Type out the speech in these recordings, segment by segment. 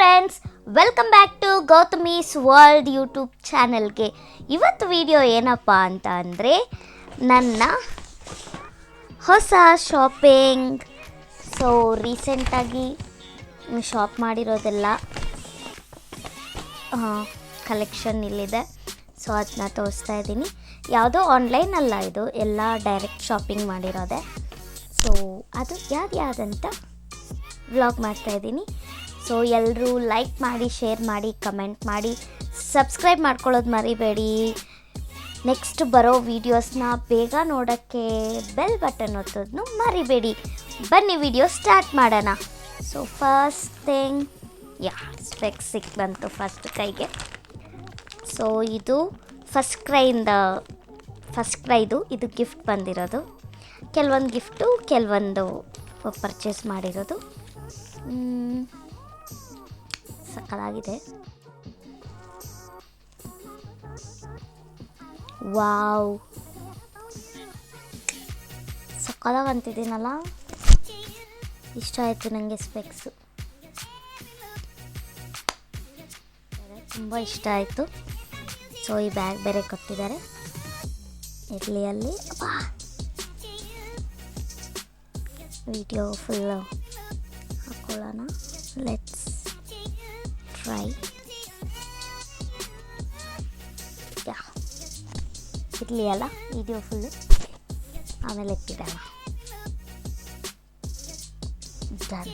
Friends welcome back to Gautami's world YouTube ಚಾನಲ್ಗೆ ಇವತ್ತು video ಏನಪ್ಪ ಅಂತ ಅಂದರೆ ನನ್ನ ಹೊಸ ಶಾಪಿಂಗ್ ಸೊ ರೀಸೆಂಟಾಗಿ ಶಾಪ್ ಮಾಡಿರೋದೆಲ್ಲ ಕಲೆಕ್ಷನ್ ಇಲ್ಲಿದೆ. ಸೊ ಅದನ್ನ ತೋರಿಸ್ತಾ ಇದ್ದೀನಿ. ಯಾವುದೋ ಆನ್ಲೈನ್ ಅಲ್ಲ ಇದು, ಎಲ್ಲ ಡೈರೆಕ್ಟ್ ಶಾಪಿಂಗ್ ಮಾಡಿರೋದೆ. ಸೊ ಅದು ಯಾವ್ದು ಯಾವುದಂತ ವ್ಲಾಗ್ ಮಾಡ್ತಾ ಇದ್ದೀನಿ. ಸೊ ಎಲ್ಲರೂ ಲೈಕ್ ಮಾಡಿ ಶೇರ್ ಮಾಡಿ ಕಮೆಂಟ್ ಮಾಡಿ ಸಬ್ಸ್ಕ್ರೈಬ್ ಮಾಡ್ಕೊಳ್ಳೋದು ಮರಿಬೇಡಿ. ನೆಕ್ಸ್ಟ್ ಬರೋ ವೀಡಿಯೋಸ್ನ ಬೇಗ ನೋಡೋಕ್ಕೆ ಬೆಲ್ ಬಟನ್ ಒತ್ತೋದನ್ನು ಮರಿಬೇಡಿ. ಬನ್ನಿ ವಿಡಿಯೋ ಸ್ಟಾರ್ಟ್ ಮಾಡೋಣ. So first thing yeah specs ಸಿಕ್ ಬಂತು ಫಸ್ಟ್ ಕೈಗೆ. ಸೊ ಇದು ಫಸ್ಟ್ ಕ್ರೈಯಿಂದ ಫಸ್ಟ್ ಕ್ರೈದು ಇದು ಗಿಫ್ಟ್ ಬಂದಿರೋದು. ಕೆಲವೊಂದು ಗಿಫ್ಟು ಕೆಲವೊಂದು ಪರ್ಚೇಸ್ ಮಾಡಿರೋದು. ಮ್, ಸಕ್ಕತ್ತಾಗಿದೆ ವಾವ್. ಸಕ್ಕದಾಗ ಅಂತಿದ್ದೀನಲ್ಲ ಇಷ್ಟ ಆಯಿತು ನನಗೆ ಸ್ಪೆಕ್ಸು ತುಂಬ ಇಷ್ಟ ಆಯಿತು. ಸೊ ಈ ಬ್ಯಾಗ್ ಬೇರೆ ಕೊಟ್ಟಿದ್ದಾರೆ. ಇರಲಿ ಅಲ್ಲಿ. ವಿಡಿಯೋ ಫುಲ್ಲು ಹಾಕೊಳ್ಳೋಣ. ಲೆಟ್ಸ್ ಟ್ರೈ ಯಾ ಇರಲಿ ಅಲ್ಲ ವಿಡಿಯೋ ಫುಲ್ಲು ಆಮೇಲೆ ಎತ್ತಿಡೋಣ ಡನ್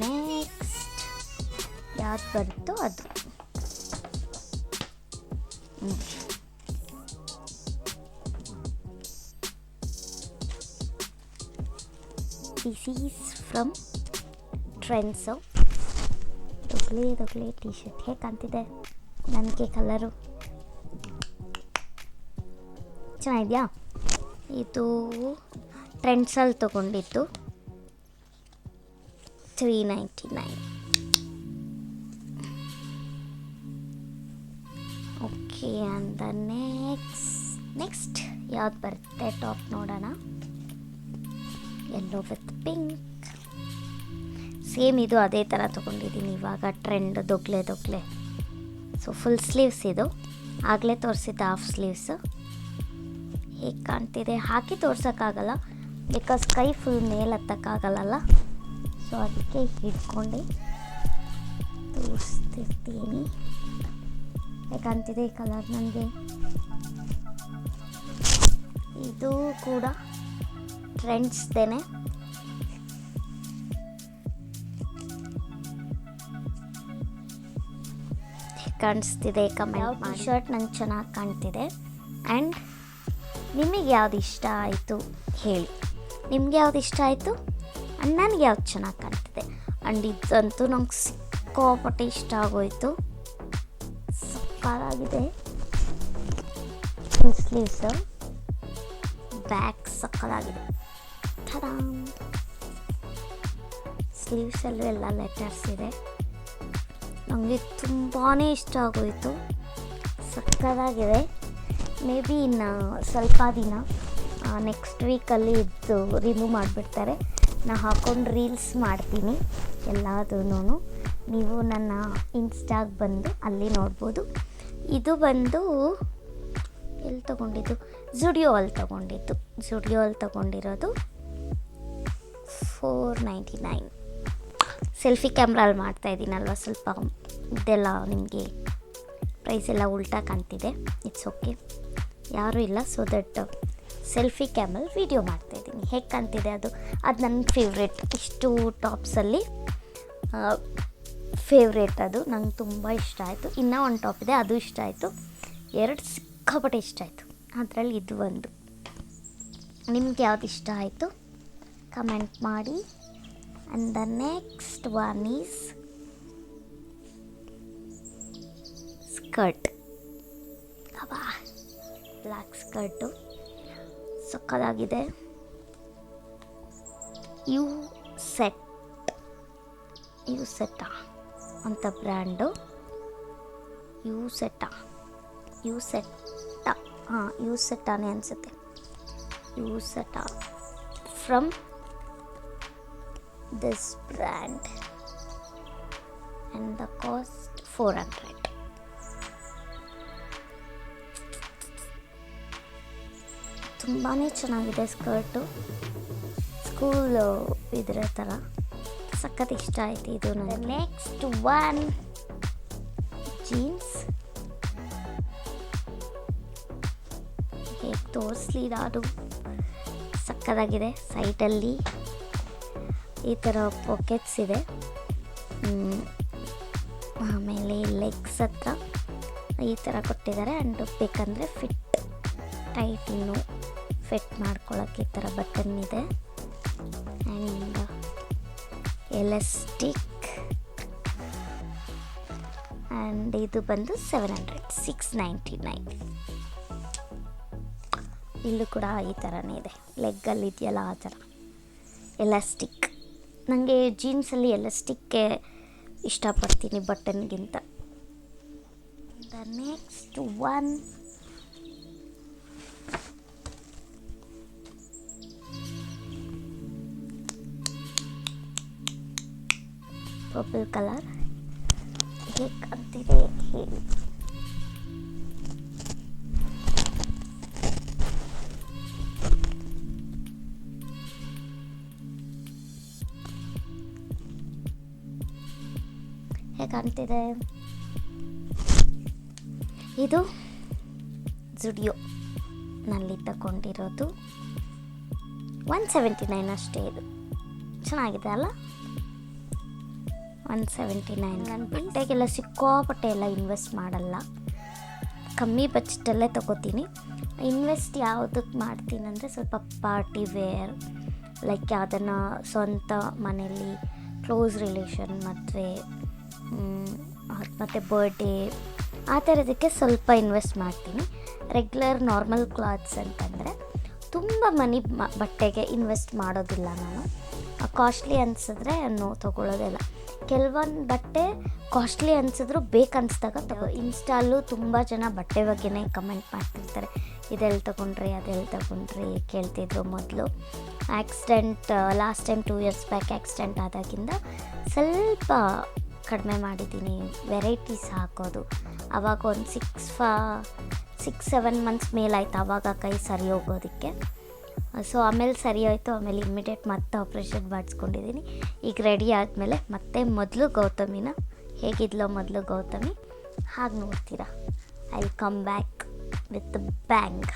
ನೆಕ್ಸ್ಟ್ ಯಾವ್ದು ಬರುತ್ತೋ ಅದು hmm. This is from Trends ದೊಗ್ಲೆ ಕ್ಲೇ ಟಿ ಶರ್ಟ್ ಹೇಗೆ ಕಾಣ್ತಿದೆ ನನಗೆ ಕಲರು ಚೆನ್ನಾಗಿದೆಯಾ ಇದು ಟ್ರೆಂಡ್ಸಲ್ಲಿ ತೊಗೊಂಡಿದ್ದು ತ್ರೀ ನೈಂಟಿ ನೈನ್ ಓಕೆ ಅಂದ ನೆಕ್ಸ್ಟ್ ನೆಕ್ಸ್ಟ್ ಯಾವ್ದು ಬರುತ್ತೆ ಟಾಪ್ ನೋಡೋಣ ಎಲ್ಲೋ ವಿತ್ ಪಿಂಕ್ ಸೇಮ್ ಇದು ಅದೇ ಥರ ತೊಗೊಂಡಿದ್ದೀನಿ. ಇವಾಗ ಟ್ರೆಂಡ್ ದೊಗ್ಲೆ ದೊಗ್ಲೆ. ಸೊ ಫುಲ್ ಸ್ಲೀವ್ಸ್ ಇದು. ಆಗಲೇ ತೋರಿಸಿದ್ದ ಹಾಫ್ ಸ್ಲೀವ್ಸು ಹೇಗೆ ಕಾಣ್ತಿದೆ? ಹಾಕಿ ತೋರ್ಸೋಕ್ಕಾಗಲ್ಲ. ಬಿಕಾಸ್ ಕೈ ಫುಲ್ ಮೇಲೆ ಹತ್ತಕ್ಕಾಗಲ್ಲ ಸೊ ಅದಕ್ಕೆ ಹಿಡ್ಕೊಂಡು ತೋರಿಸ್ತಿರ್ತೀನಿ. ಹೇಗೆ ಕಾಣ್ತಿದೆ ಈ ಕಲರ್ ನನಗೆ? ಇದು ಕೂಡ ಟ್ರೆಂಡ್ಸ್ದೇನೆ ಕಾಣಿಸ್ತಿದೆ ಕಮೆಂಟ್ ಮಾಡಿ. ಶರ್ಟ್ ನಂಗೆ ಚೆನ್ನಾಗಿ ಕಾಣ್ತಿದೆ? ಆ್ಯಂಡ್ ನಿಮಗೆ ಯಾವ್ದು ಇಷ್ಟ ಆಯಿತು ಹೇಳಿ. ನಿಮ್ಗೆ ಯಾವ್ದು ಇಷ್ಟ ಆಯಿತು? ಆ್ಯಂಡ್ ನನಗೆ ಯಾವ್ದು ಚೆನ್ನಾಗಿ ಕಾಣ್ತಿದೆ? ಆ್ಯಂಡ್ ಇದಂತೂ ನಂಗೆ ಸಿಕ್ಕಾಪಟ್ಟೆ ಇಷ್ಟ ಆಗೋಯ್ತು. ಸಕ್ಕತ್ತಾಗಿದೆ. ಸ್ಲೀವ್ಸ್ ಸ್ಲೀವ್ಸು ಬ್ಯಾಕ್ ಸಕ್ಕತ್ತಾಗಿದೆ. ಥರ ಸ್ಲೀವ್ಸಲ್ಲೂ ಎಲ್ಲ ಲೆಟರ್ಸ್ ಇದೆ. ನನಗೆ ತುಂಬಾ ಇಷ್ಟ ಆಗೋಯಿತು. ಸಕ್ಕದಾಗಿದೆ ಮೇ ಬಿ ಇನ್ನು ಸ್ವಲ್ಪ ದಿನ ನೆಕ್ಸ್ಟ್ ವೀಕಲ್ಲಿ ಇದ್ದು ರಿಮೂವ್ ಮಾಡಿಬಿಡ್ತಾರೆ. ನಾ ಹಾಕೊಂಡು ರೀಲ್ಸ್ ಮಾಡ್ತೀನಿ ಎಲ್ಲದೂ ನೀವು ನನ್ನ ಇನ್ಸ್ಟಾಗೆ ಬಂದು ಅಲ್ಲಿ ನೋಡ್ಬೋದು. ಇದು ಬಂದು ಎಲ್ಲಿ ತೊಗೊಂಡಿದ್ದು? ಜುಡಿಯೋ ಅಲ್ಲಿ ತೊಗೊಂಡಿದ್ದು. ಜುಡಿಯೋ ಅಲ್ಲಿ ತೊಗೊಂಡಿರೋದು ಫೋರ್ ನೈಂಟಿ ನೈನ್ ಸೆಲ್ಫಿ ಕ್ಯಾಮ್ರಲ್ಲಿ ಮಾಡ್ತಾ ಇದ್ದೀನಲ್ವ ಸ್ವಲ್ಪ? ಇದೆಲ್ಲ ನಿಮಗೆ ಪ್ರೈಸ್ ಎಲ್ಲ ಉಲ್ಟಾ ಕಾಣ್ತಿದೆ. ಇಟ್ಸ್ ಓಕೆ ಯಾರೂ ಇಲ್ಲ. ಸೊ ದಟ್ ಸೆಲ್ಫಿ ಕ್ಯಾಮಲ್ಲಿ ವೀಡಿಯೋ ಮಾಡ್ತಾಯಿದ್ದೀನಿ ಹೇಗೆ ಕಾಣ್ತಿದೆ ಅದು? ಅದು ನನ್ನ ಫೇವ್ರೇಟ್ ಇಷ್ಟು ಟಾಪ್ಸಲ್ಲಿ ಫೇವ್ರೇಟ್ ಅದು. ನಂಗೆ ತುಂಬ ಇಷ್ಟ ಆಯಿತು. ಇನ್ನೂ ಒಂದು ಟಾಪ್ ಇದೆ. ಅದು ಇಷ್ಟ ಆಯಿತು. ಎರಡು ಸಿಕ್ಕಾಪಟ್ಟೆ ಇಷ್ಟ ಆಯಿತು. ಅದರಲ್ಲಿ ಇದು ಒಂದು. ನಿಮ್ಗೆ ಯಾವ್ದು ಇಷ್ಟ ಆಯಿತು? ಕಮೆಂಟ್ ಮಾಡಿ. And the next one is skirt ಅವಾ ಬ್ಲ್ಯಾಕ್ ಸ್ಕರ್ಟು ಸಕ್ಕದಾಗಿದೆ. You set. Yousta? ಅಂತ ಬ್ರ್ಯಾಂಡು. Yousta? ಯು ಸೆಟ್ಟ? ಹಾಂ, ಯು ಸೆಟ್ಟಾನೇ ಅನಿಸುತ್ತೆ. Yousta. From this brand. And the cost four hundred ತುಂಬಾ ಚೆನ್ನಾಗಿದೆ ಸ್ಕರ್ಟು. ಸ್ಕೂಲು ಇದ್ರ ಥರ ಸಖತ್ ಇಷ್ಟ ಆಯ್ತು ಇದು ನನಗೆ ನೆಕ್ಸ್ಟ್ ಒನ್ ಜೀನ್ಸ್ ಹೇಗೆ ತೋರಿಸ್ಲಿ ಅದು ಸಕ್ಕದಾಗಿದೆ ಸೈಟಲ್ಲಿ. ಈ ಥರ ಪಾಕೆಟ್ಸ್ ಇದೆ. ಆಮೇಲೆ ಲೆಗ್ಸ್ ಹತ್ರ ಈ ಥರ ಕೊಟ್ಟಿದ್ದಾರೆ. ಆ್ಯಂಡ್ ಬೇಕಂದರೆ ಫಿಟ್ ಟೈಟ್ ಇನ್ನು. ಫಿಟ್ ಮಾಡ್ಕೊಳ್ಳೋಕ್ಕೆ ಈ ಥರ ಬಟನ್ ಇದೆ. ಆ್ಯಂಡ್ ಎಲಾಸ್ಟಿಕ್ ಆ್ಯಂಡ್ ಇದು ಬಂದು seven hundred six ninety nine ಇಲ್ಲೂ ಕೂಡ ಈ ಥರನೇ ಇದೆ. ಲೆಗ್ಗಲ್ಲಿ ಇದೆಯಲ್ಲ ಆ ಥರ. ಎಲಾಸ್ಟಿಕ್ ನನಗೆ ಜೀನ್ಸಲ್ಲಿ ಎಲಾಸ್ಟಿಕ್ಕೆ ಇಷ್ಟಪಡ್ತೀನಿ ಬಟನ್ಗಿಂತ the next one purple colour ಹೇಗೆ ಅಂತಿದೆ ಹೇಳಿ ಕಾಣ್ತಿದೆ ಇದು ಜುಡಿಯೋ ನಲ್ಲಿ ತಗೊಂಡಿರೋದು ಒನ್ ಸೆವೆಂಟಿ ನೈನ್ ಅಷ್ಟೇ ಇದು. ಚೆನ್ನಾಗಿದೆ ಅಲ್ಲ? ಒನ್ ಸೆವೆಂಟಿ ನೈನ್ ನಾನು ಬಟ್ಟೆಗೆಲ್ಲ ಸಿಕ್ಕಾಪಟ್ಟೆ ಎಲ್ಲ ಇನ್ವೆಸ್ಟ್ ಮಾಡಲ್ಲ. ಕಮ್ಮಿ ಬಜೆಟಲ್ಲೇ ತೊಗೋತೀನಿ. ಇನ್ವೆಸ್ಟ್ ಯಾವುದಕ್ಕೆ ಮಾಡ್ತೀನಿ ಅಂದರೆ ಸ್ವಲ್ಪ ಪಾರ್ಟಿ ವೇರ್ ಲೈಕ್ ಯಾವುದನ್ನು ಸ್ವಂತ ಮನೆಯಲ್ಲಿ ಕ್ಲೋಸ್ ರಿಲೇಷನ್ ಮದುವೆ ಮತ್ತು ಬರ್ಡೇ ಆ ಥರದಕ್ಕೆ ಸ್ವಲ್ಪ ಇನ್ವೆಸ್ಟ್ ಮಾಡ್ತೀನಿ. ರೆಗ್ಯುಲರ್ ನಾರ್ಮಲ್ ಕ್ಲಾತ್ಸ್ ಅಂತಂದರೆ ತುಂಬ ಮನಿ ಬಟ್ಟೆಗೆ ಇನ್ವೆಸ್ಟ್ ಮಾಡೋದಿಲ್ಲ ನಾನು. ಕಾಸ್ಟ್ಲಿ ಅನ್ಸಿದ್ರೆ ನೋ ತೊಗೊಳ್ಳೋದಿಲ್ಲ ಕೆಲವೊಂದು ಬಟ್ಟೆ ಕಾಸ್ಟ್ಲಿ ಅನಿಸಿದ್ರು ಬೇಕು ಅನಿಸ್ದಾಗ ತಗೋ. ಇನ್ಸ್ಟಾಲು ತುಂಬ ಜನ ಬಟ್ಟೆ ಬಗ್ಗೆನೇ ಕಮೆಂಟ್ ಮಾಡ್ತಿರ್ತಾರೆ. ಇದೆಲ್ಲಿ ತೊಗೊಂಡ್ರಿ ಅದೆಲ್ಲಿ ತೊಗೊಂಡ್ರಿ ಕೇಳ್ತಿದ್ರು ಮೊದಲು. Accident last time two years back accident ಆದಾಗಿಂದ ಸ್ವಲ್ಪ ಕಡಿಮೆ ಮಾಡಿದ್ದೀನಿ ವೆರೈಟೀಸ್ ಹಾಕೋದು. ಆವಾಗ ಒಂದು ಸಿಕ್ಸ್ ಫಾ ಸಿಕ್ಸ್ ಸೆವೆನ್ ಮಂತ್ಸ್ ಮೇಲಾಯ್ತು ಆವಾಗ ಕೈ ಸರಿ ಹೋಗೋದಕ್ಕೆ. ಸೊ ಆಮೇಲೆ ಸರಿ ಆಯಿತು ಆಮೇಲೆ ಇಮ್ಮಿಡಿಯೇಟ್ ಮತ್ತೆ ಆಪ್ರೇಷನ್ ಮಾಡಿಸ್ಕೊಂಡಿದ್ದೀನಿ ಈಗ ರೆಡಿ ಆದಮೇಲೆ ಮತ್ತೆ ಮೊದಲು ಗೌತಮಿನ ಹೇಗಿದ್ಲೋ ಮೊದಲು ಗೌತಮಿ ಹಾಗೆ ನೋಡ್ತೀರಾ. I come back with bang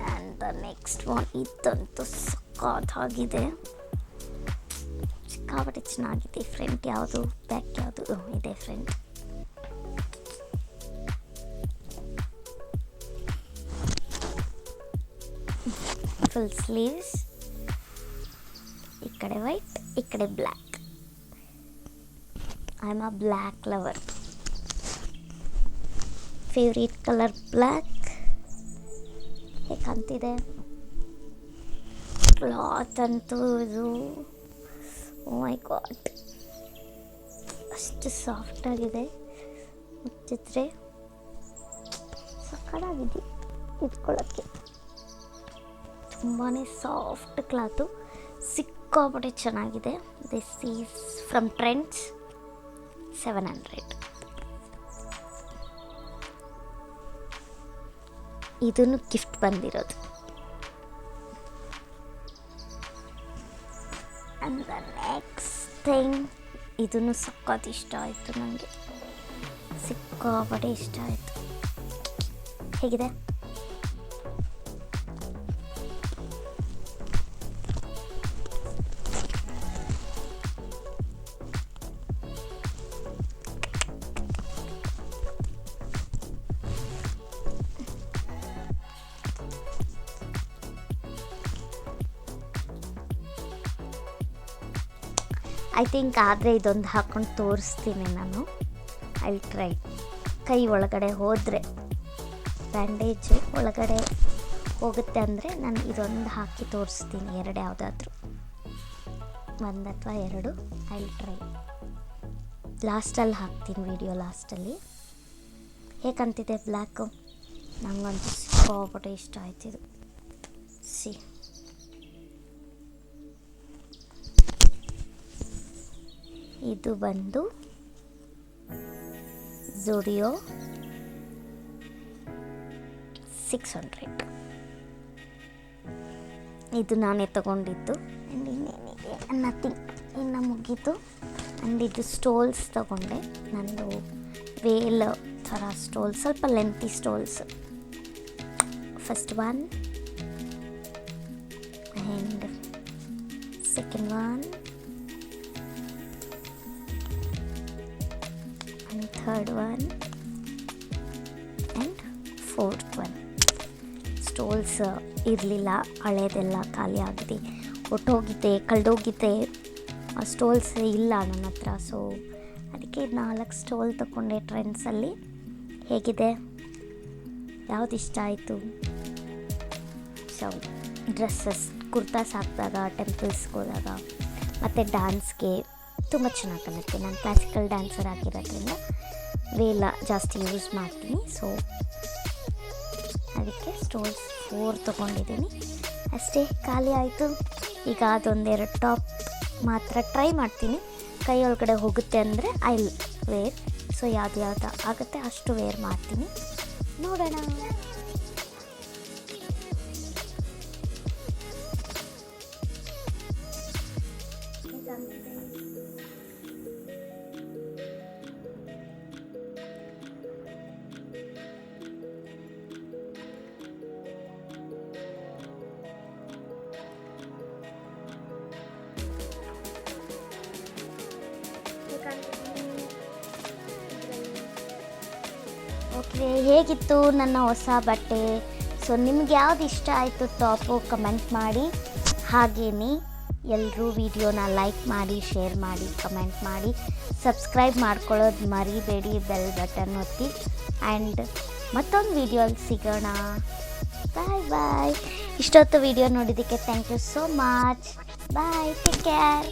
and the next one ಇದಂತೂ ಸಕ್ಕತ್ತಾಗಿದೆ ಸಿಕ್ಕಾಪಟ್ಟೆ ಚೆನ್ನಾಗಿದೆ. ಫ್ರಂಟ್ ಯಾವುದು ಬ್ಯಾಕ್ ಯಾವುದು? ಇದೆ ಫ್ರಂಟ್ ಫುಲ್ స్లీవ్స్ ಈ ಕಡೆ ವೈಟ್ ಈ ಕಡೆ black black lover favourite colour black ಯಾಕಂತಿದೆ cloth ಅಂತೂ ಇದು ಮೈ ಗಾಡ್ ಅಷ್ಟು ಸಾಫ್ಟಾಗಿದೆ ಮುಚ್ಚಿದ್ರೆ ಸಕ್ಕತ್ತಾಗಿದೆ. ಇಟ್ಕೊಳ್ಳೋಕ್ಕೆ ತುಂಬಾ ಸಾಫ್ಟ್ ಕ್ಲಾತು ಸಿಕ್ಕಾಪಟ್ಟೆ ಚೆನ್ನಾಗಿದೆ. This is from Trends seven hundred ಇದನ್ನು ಗಿಫ್ಟ್ ಬಂದಿರೋದು. ಆ್ಯಂಡ್ ದ ನೆಕ್ಸ್ಟ್ ಥಿಂಗ್ ಇದನ್ನು ಸಖತ್ ಇಷ್ಟ ಆಯಿತು ನನಗೆ ಸಿಕ್ಕಾಪಟ್ಟೆ ಇಷ್ಟ ಆಯಿತು. ಹೇಗಿದೆ? ಐ ಥಿಂಕ್ ಆದರೆ ಇದೊಂದು ಹಾಕ್ಕೊಂಡು ತೋರಿಸ್ತೀನಿ ನಾನು. ಐ ಟ್ರೈ ಕೈ ಒಳಗಡೆ ಹೋದರೆ ಬ್ಯಾಂಡೇಜ್ ಒಳಗಡೆ ಹೋಗುತ್ತೆ ಅಂದರೆ ನಾನು ಇದೊಂದು ಹಾಕಿ ತೋರಿಸ್ತೀನಿ, ಎರಡು ಯಾವುದಾದ್ರೂ. ಒಂದು ಅಥವಾ ಎರಡು ಐ ಟ್ರೈ ಲಾಸ್ಟಲ್ಲಿ ಹಾಕ್ತೀನಿ ವಿಡಿಯೋ ಲಾಸ್ಟಲ್ಲಿ ಹೇಗಂತಿದೆ ಬ್ಲ್ಯಾಕು ನಂಗಂತೂ ಸಿಕ್ಕಾಪಟ್ಟೆ ಇಷ್ಟ ಆಯ್ತಿದು ಸಿ ಇದು ಬಂದು ಜುಡಿಯೋ ಸಿಕ್ಸ್ ಹಂಡ್ರೆಡ್ ಇದು ನಾನೇ ತಗೊಂಡಿದ್ದು. ಆ್ಯಂಡ್ ಇನ್ನೇನಿದೆ? ನಥಿಂಗ್ ಇನ್ನು ಮುಗೀತು. ಆ್ಯಂಡ್ ಇದು ಸ್ಟೋಲ್ಸ್ ತಗೊಂಡೆ. ನಂದು ವೇಲ್ ಥರ ಸ್ಟೋಲ್ ಸ್ವಲ್ಪ lengthy stoles first one and second one third one and fourth one stoles ಇರಲಿಲ್ಲ, ಹಳೇದೆಲ್ಲ ಖಾಲಿ ಆಗಿದೆ. ಒಟ್ಟೋಗಿದೆ ಆ ಸ್ಟೋಲ್ಸ್ ಇಲ್ಲ ನನ್ನ ಹತ್ರ ಸೊ ಅದಕ್ಕೆ ನಾಲ್ಕು ಸ್ಟೋಲ್ ತಗೊಂಡೆ ಟ್ರೆಂಡ್ಸಲ್ಲಿ ಹೇಗಿದೆ? ಯಾವ್ದು ಇಷ್ಟ ಆಯಿತು? ಸೊ ಡ್ರೆಸ್ಸಸ್ ಕುರ್ತಾಸ್ ಹಾಕಿದಾಗ ಟೆಂಪಲ್ಸ್ಗೆ ಹೋದಾಗ, ಮತ್ತು ಡ್ಯಾನ್ಸ್ಗೆ ತುಂಬ ಚೆನ್ನಾಗಿ ಕಾಣುತ್ತೆ. ನಾನು ಕ್ಲಾಸಿಕಲ್ ಡ್ಯಾನ್ಸರ್ ಆಗಿರೋದ್ರಿಂದ. ವೇಲ ಜಾಸ್ತಿ ಯೂಸ್ ಮಾಡ್ತೀನಿ. ಸೊ ಅದಕ್ಕೆ ಸ್ಟೋರ್ ಫೋರ್ ತೊಗೊಂಡಿದ್ದೀನಿ. ಅಷ್ಟೇ ಖಾಲಿ ಆಯಿತು. ಈಗ ಅದೊಂದೆರಡು ಟಾಪ್ ಮಾತ್ರ ಟ್ರೈ ಮಾಡ್ತೀನಿ. ಕೈ ಒಳಗಡೆ ಹೋಗುತ್ತೆ ಅಂದರೆ ಐ ವೇರ್ ಸೊ ಯಾವ್ದು ಯಾವ್ದು ಆಗುತ್ತೆ ಅಷ್ಟು ವೇರ್ ಮಾಡ್ತೀನಿ. ನೋಡೋಣ. ಓಕೆ ಹೇಗಿತ್ತು ನನ್ನ ಹೊಸ ಬಟ್ಟೆ? ಸೊ ನಿಮ್ಗೆ ಯಾವ್ದು ಇಷ್ಟ ಆಯಿತು ಟಾಪು ಕಮೆಂಟ್ ಮಾಡಿ. ಹಾಗೆಯೇ ಎಲ್ಲರೂ ವಿಡಿಯೋನ ಲೈಕ್ ಮಾಡಿ ಶೇರ್ ಮಾಡಿ ಕಮೆಂಟ್ ಮಾಡಿ. ಸಬ್ಸ್ಕ್ರೈಬ್ ಮಾಡ್ಕೊಳ್ಳೋದು ಮರಿಬೇಡಿ ಬೆಲ್ ಬಟನ್ ಒತ್ತಿ. ಆ್ಯಂಡ್ ಮತ್ತೊಂದು ವಿಡಿಯೋಲಿ ಸಿಗೋಣ. ಬಾಯ್ ಬಾಯ್ ಇಷ್ಟೊತ್ತು ವಿಡಿಯೋ ನೋಡಿದ್ದಕ್ಕೆ thank you so much bye take care